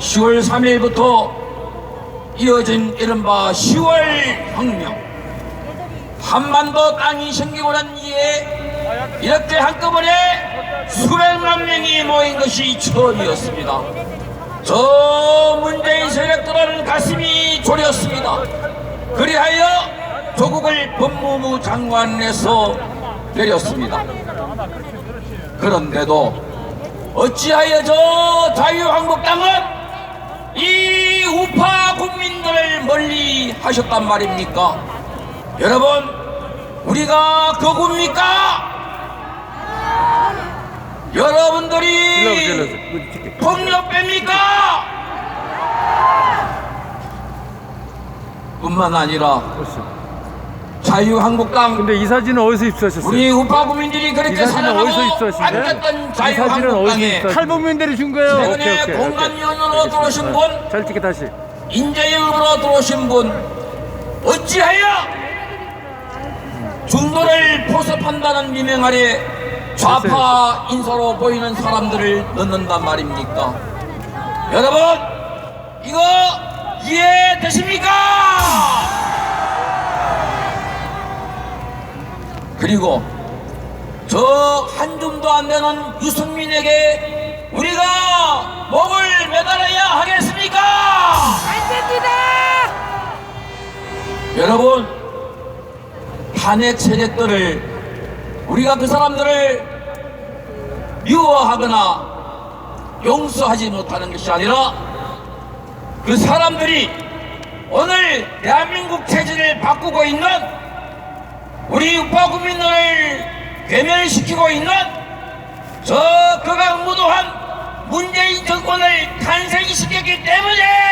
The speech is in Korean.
10월 3일부터 이어진 이른바 10월 혁명 한반도 땅이 생기고 난 이에 이렇게 한꺼번에 수백만 명이 모인 것이 처음이었습니다. 저 문재인 세력들은 가슴이 졸였습니다. 그리하여 조국을 법무부 장관에서 내렸습니다. 그런데도 어찌하여 저 자유한국당은 이 우파 국민들을 멀리 하셨단 말입니까? 여러분, 우리가 거구입니까? 여러분들이. 폭력배입니까? 뿐만 아니라. 자유한국당 근데 이 사진은 어디서 입수하셨어요? 우리 우파 국민들이 이 그렇게 사랑하고 어디서 입수하신 거예요? 아꼈던 이 사진은 어디서 자유한국당에 입수하신 탈북민들이 준 거예요. 오케이, 최근에 오케이, 공간위원으로 오케이. 들어오신 분 잘 찍게 다시. 인재영으로 들어오신 분 어찌하여 중도를 포섭한다는 미명 아래 좌파 인사로 보이는 사람들을 넣는단 말입니까? 여러분 이거 이해되십니까? 그리고 저 한 줌도 안 되는 유승민에게 우리가 목을 매달아야 하겠습니까? 여러분 탄핵 세력들을 우리가 그 사람들을 미워하거나 용서하지 못하는 것이 아니라 그 사람들이 오늘 대한민국 체제를 바꾸고 있는 우리 국가 국민을 괴멸시키고 있는 저 그가 무도한 문재인 정권을 탄생시켰기 때문에